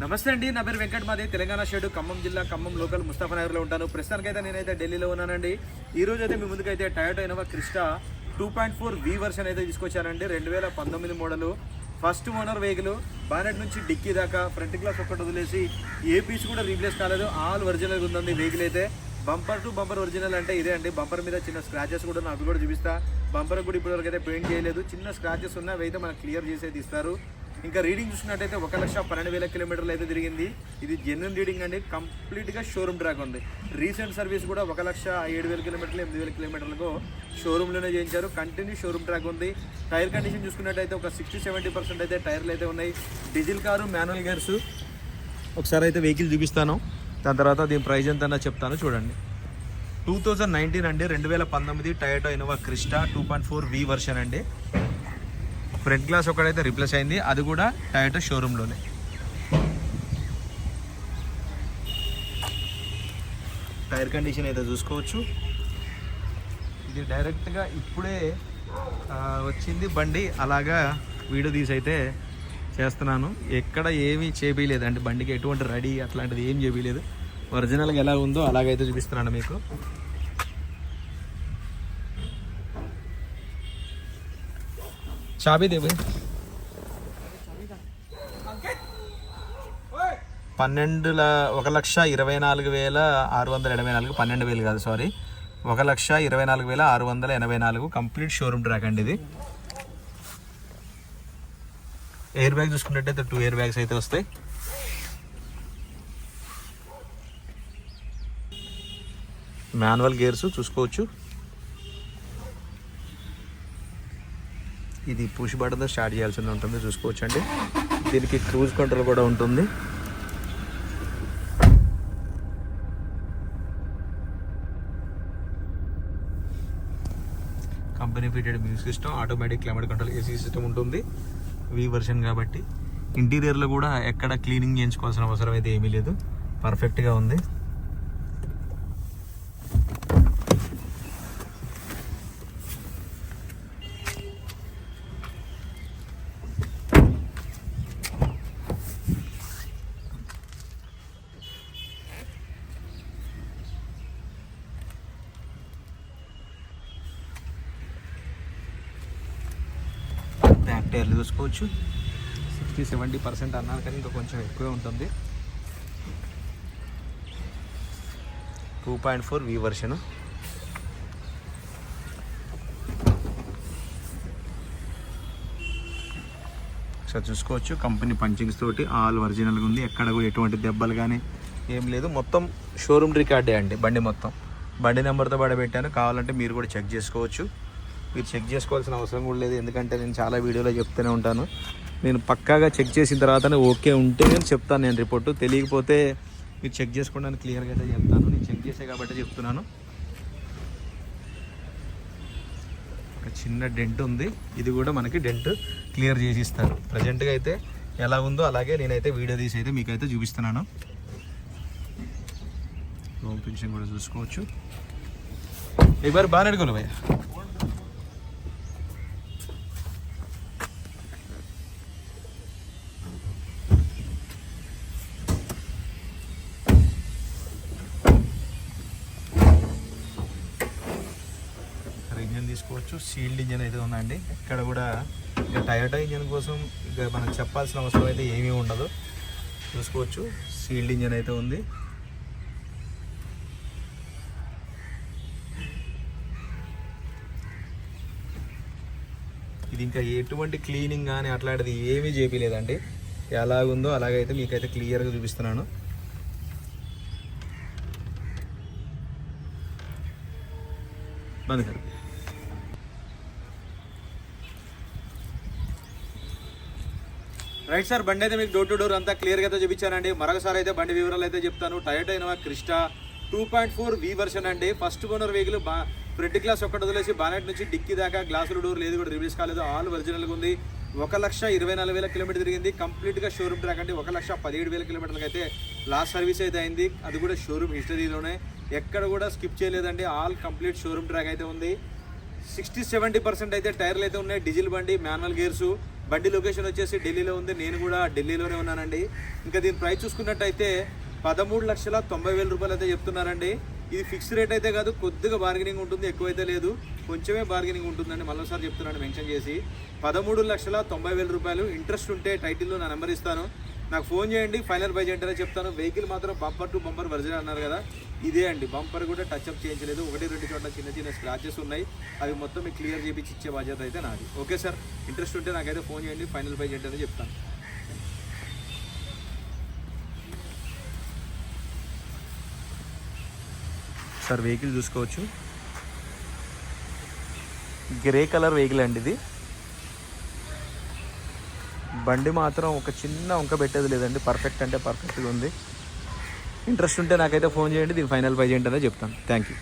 నమస్తే అండి నా పేరు వెంకట్ మాది తెలంగాణ షేడు ఖమ్మం జిల్లా ఖమ్మం లోకల్ ముస్తాఫానగర్లో ఉంటాను. ప్రస్తుతానికైతే నేనైతే ఢిల్లీలో ఉన్నానండి. ఈ రోజు అయితే మీ ముందుకైతే Toyota Innova Crysta two point four V version అయితే తీసుకొచ్చానండి. రెండు వేల పంతొమ్మిది model. First owner vehicle bonnet నుంచి డిక్కీ దాకా ఫ్రంట్ గ్లాస్ ఒక్కటి వదిలేసి ఏ పీస్ కూడా రీప్లేస్ కాలేదు. ఆల్ ఒరిజినల్ ఉందండి వెహికల్ అయితే. బంపర్ టు బంపర్ ఒరిజినల్ అంటే ఇదే అండి. బంపర్ మీద చిన్న స్క్రాచెస్ కూడా నాకు కూడా చూపిస్తా. బంపర్ కూడా ఇప్పటివరకు అయితే పెయింట్ చేయలేదు. చిన్న స్క్రాచెస్ ఉన్నా అయితే మనకు క్లియర్ చేసేది ఇస్తారు. ఇంకా రీడింగ్ చూసినట్టయితే ఒక లక్ష పన్నెండు వేల కిలోమీటర్లు అయితే తిరిగింది. ఇది జెన్యున్ రీడింగ్ అండి. కంప్లీట్గా షోరూమ్ ట్రాక్ ఉంది. రీసెంట్ సర్వీస్ కూడా ఒక లక్ష ఏడు వేల కిలోమీటర్లు ఎనిమిది వేల కిలోమీటర్లకు షోరూమ్లోనే చేయించారు. కంటిన్యూ షోరూమ్ ట్రాక్ ఉంది. టైర్ కండిషన్ చూసుకున్నట్టయితే ఒక సిక్స్టీ సెవెంటీ పర్సెంట్ అయితే టైర్లు అయితే ఉన్నాయి. డీజిల్ కారు మాన్యువల్ గేర్స్ ఒకసారి అయితే వెహికల్ చూపిస్తాను. దాని తర్వాత దీని ప్రైజ్ ఎంత చెప్తాను. చూడండి. టూ థౌజండ్ నైన్టీన్ అండి. రెండు వేల పంతొమ్మిది Toyota Innova Crysta two point four V version అండి. ఫ్రంట్ గ్లాస్ ఒకటైతే రిప్లేస్ అయింది. అది కూడా టయోటో షోరూంలోనే. టైర్ కండిషన్ అయితే చూసుకోవచ్చు. ఇది డైరెక్ట్గా ఇప్పుడే వచ్చింది బండి. అలాగా వీడియో తీసి అయితే చేస్తున్నాను. ఎక్కడ ఏమీ చేపించలేదు అంటే బండికి ఎటువంటి రెడీ అట్లాంటిది ఏం చేపించలేదు ఒరిజినల్గా ఎలా ఉందో అలాగైతే చూపిస్తున్నాను మీకు. చాబీ దేవి పన్నెండు ఒక లక్ష ఇరవై నాలుగు వేల ఆరు వందల ఎనభై నాలుగు పన్నెండు వేలు కాదు సారీ ఒక లక్ష ఇరవై నాలుగు వేల ఆరు వందల ఎనభై నాలుగు కంప్లీట్ షోరూమ్ ట్రాక్ అండి ఇది ఎయిర్ బ్యాగ్ చూసుకున్నట్టయితే టూ ఎయిర్ బ్యాగ్స్ అయితే వస్తాయి మాన్యువల్ గేర్స్ చూసుకోవచ్చు ఇది పుష్ బటన్తో స్టార్ట్ చేయాల్సి ఉంటుంది చూసుకోవచ్చు అండి దీనికి క్రూజ్ కంట్రోల్ కూడా ఉంటుంది. Company fitted music system automatic climate control AC system ఉంటుంది. వి వర్షన్ కాబట్టి. ఇంటీరియర్లో కూడా ఎక్కడ క్లీనింగ్ చేయించుకోవాల్సిన అవసరం అయితే ఏమీ లేదు. పర్ఫెక్ట్గా ఉంది. టైర్లు చూసుకోవచ్చు. సిక్స్టీ సెవెంటీ పర్సెంట్ అన్నారు కానీ ఇంకా కొంచెం ఎక్కువే ఉంటుంది. Two point four V version ఒకసారి చూసుకోవచ్చు కంపెనీ పంచింగ్స్ తోటి ఆల్ ఒరిజినల్గా ఉంది. ఎక్కడ కూడా ఎటువంటి దెబ్బలు కానీ ఏం లేదు. మొత్తం షోరూమ్ రికార్డే అండి బండి మొత్తం. బండి నెంబర్తో పాటు పెట్టాను కావాలంటే మీరు కూడా చెక్ చేసుకోవచ్చు. మీరు చెక్ చేసుకోవాల్సిన అవసరం కూడా లేదు. ఎందుకంటే నేను చాలా వీడియోలో చెప్తూనే ఉంటాను. నేను పక్కాగా చెక్ చేసిన తర్వాతనే ఓకే ఉంటే నేను చెప్తాను నేను రిపోర్ట్. తెలియకపోతే మీరు చెక్ చేసుకోవడానికి క్లియర్గా అయితే చెప్తాను. నేను చెక్ చేసే కాబట్టి చెప్తున్నాను. ఒక చిన్న డెంట్ ఉంది. ఇది కూడా మనకి డెంట్ క్లియర్ చేసి ఇస్తారు ప్రజెంట్గా అయితే ఎలా ఉందో అలాగే నేనైతే వీడియో తీసి అయితే మీకైతే చూపిస్తున్నాను. లోన్ పెన్షన్ కూడా చూసుకోవచ్చు. ఇవ్వరు బాగా అడుగులు భయ్యా? ఇంజన్ తీసుకోవచ్చు. సీల్డ్ ఇంజన్ అయితే ఉందండి. ఇక్కడ కూడా ఇక టయోటా ఇంజన్ కోసం ఇక మనం చెప్పాల్సిన అవసరం అయితే ఏమీ ఉండదు. చూసుకోవచ్చు. సీల్డ్ ఇంజన్ అయితే ఉంది. ఇది ఇంకా ఎటువంటి క్లీనింగ్ కానీ అట్లాంటిది ఏమీ చేపిలేదండి. ఎలాగుందో అలాగైతే మీకైతే క్లియర్గా చూపిస్తున్నాను. బంద్ రైట్ సార్ బండి అయితే మీకు డోర్ టు డోర్ అంతా క్లియర్గా అయితే చూపించానండి. మరొకసారి అయితే బండి వివరాలు అయితే చెప్తాను. Toyota Innova Crysta two point four V version అండి. ఫస్ట్ ఓనర్ వెహికల్ బా ఫ్రంట్ గ్లాస్ ఒక్కటి వదిలేసి బానెట్ నుంచి డిక్కీ దాకా గ్లాసులు డోర్ లేదు కూడా రిలీజ్ కాలేదు. ఆల్ ఒరిజినల్గా ఉంది. ఒక లక్ష ఇరవై నాలుగు వేల కిలోమీటర్ తిరిగింది. కంప్లీట్గా షోరూమ్ ట్రాక్ అంటే ఒక లక్ష పదిహేడు వేల కిలోమీటర్లకి అయితే లాస్ట్ సర్వీస్ అయితే అయింది. అది కూడా షోరూమ్ హిస్టరీలోనే ఎక్కడ కూడా స్కిప్ చేయలేదండి. ఆల్ కంప్లీట్ షోరూమ్ ట్రాక్ అయితే ఉంది. సిక్స్టీ సెవెంటీ పర్సెంట్ అయితే టైర్లు అయితే ఉన్నాయి. డీజిల్ బండి మాన్యువల్ గేర్స్ బండి లొకేషన్ వచ్చేసి ఢిల్లీలో ఉంది. నేను కూడా ఢిల్లీలోనే ఉన్నానండి. ఇంకా దీని ప్రైస్ చూసుకున్నట్టయితే పదమూడు లక్షల తొంభై వేల రూపాయలు అయితే చెప్తున్నారండి. ఇది ఫిక్స్ రేట్ అయితే కాదు కొద్దిగా బార్గెనింగ్ ఉంటుంది ఎక్కువైతే లేదు. కొంచెమే బార్గెనింగ్ ఉంటుందండి మళ్ళీసారి చెప్తున్నాను మెన్షన్ చేసి. పదమూడు లక్షల తొంభై వేల రూపాయలు. ఇంట్రెస్ట్ ఉంటే టైటిల్లో నా నెంబర్ ఇస్తాను. నాకు ఫోన్ చేయండి ఫైనల్ బై చేయండి చెప్తాను. వెహికల్ మాత్రం బంపర్ టు బంపర్ వర్జన్ అన్నారు కదా. ఇదే అండి. బంపర్ కూడా టచ్ అప్ చేయించలేదు. ఒకటి రెండు చోట్ల చిన్న చిన్న స్క్రాచెస్ ఉన్నాయి. అవి మొత్తం మీకు క్లియర్ చేపించి ఇచ్చే బాధ్యత అయితే నాది. ఓకే సార్ ఇంట్రెస్ట్ ఉంటే నాకైతే ఫోన్ చేయండి. ఫైనల్ బై చేయండి అని చెప్తాను. సార్ వెహికల్ చూసుకోవచ్చు. గ్రే కలర్ వెహికల్ అండి ఇది. బండి మాత్రం ఒక చిన్న వంక పెట్టేది లేదండి. పర్ఫెక్ట్ అంటే పర్ఫెక్ట్గా ఉంది. ఇంట్రెస్ట్ ఉంటే నాకైతే ఫోన్ చేయండి దీని ఫైనల్ పై చేయండి అనే చెప్తాను. Thank you